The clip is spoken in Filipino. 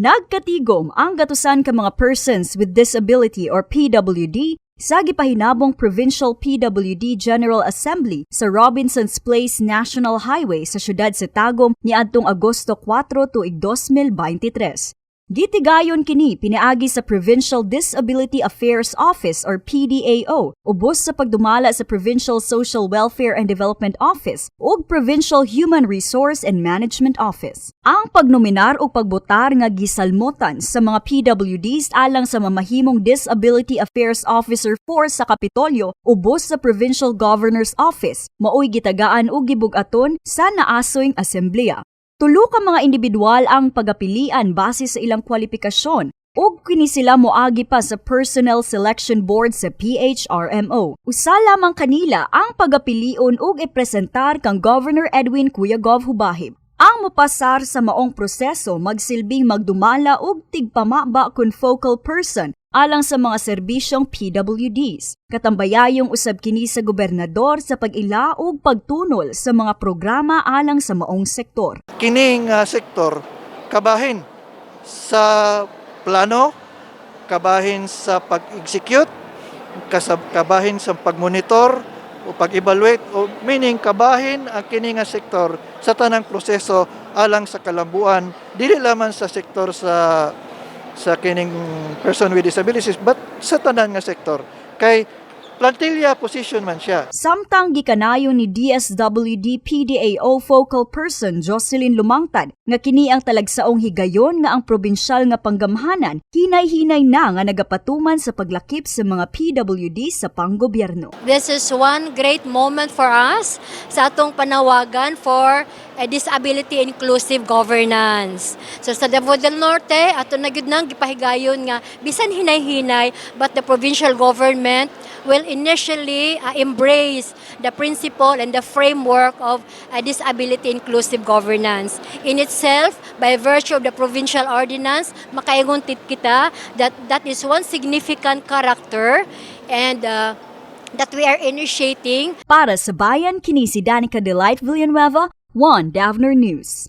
Nagkatigom ang gatusan ka mga persons with disability or PWD sa gipahinabong Provincial PWD General Assembly sa Robinson's Place National Highway sa siyudad sa Tagum niadtong Agosto 4 tuig 2023. Gitigayon kini piniagi sa Provincial Disability Affairs Office or PDAO, ubos sa pagdumala sa Provincial Social Welfare and Development Office ug Provincial Human Resource and Management Office. Ang pagnominar o pagbotar nga gisalmotan sa mga PWDs alang sa mamahimong Disability Affairs Officer Force sa Kapitolyo ubos sa Provincial Governor's Office, maoy gitagaan ug gibugaton sa naasoyng asembleya. Tulo ka mga individual ang pagapilian base sa ilang kwalifikasyon ug kini sila moagi pa sa Personnel Selection Board sa PHRMO. Usa lamang kanila ang pagapilion ug ipresentar kang Governor Edwin Cuyagov Hubahib. Ang mopasar sa maong proseso magsilbing magdumala ug tigpamaba kun focal person alang sa mga serbisyong PWDs. Katambayayong usab kini sa gobernador sa pag-ila ug pagtunol sa mga programa alang sa maong sektor. kining ah, sektor kabahin sa plano, kabahin sa pag-execute, kabahin sa pag-monitor o pag-evaluate o meaning kabahin ang kini nga sektor sa tanang proseso alang sa kalambuan. Dili lamang sa sektor sa sa kining person with disabilities but sa tanan nga sektor. Kay plantilla position man siya Samtang gikanayo ni DSWD PDAO focal person Jocelyn Lumangtad nga kini ang talagsaong higayon nga ang probinsyal nga panggamhanan hinay-hinay na nga nagapatuman sa paglakip sa mga PWD sa panggobyerno. This is one great moment for us sa atong panawagan for a disability inclusive governance. So sa Davao del Norte, ato na gyud nang gipahigayon nga bisan hinay-hinay but the provincial government will initially uh, embrace the principle and the framework of a disability inclusive governance. In itself, by virtue of the provincial ordinance, makaingon kita that that is one significant character and uh, that we are initiating Para sa bayan kini si Danica Delight Villanueva, One Davner News.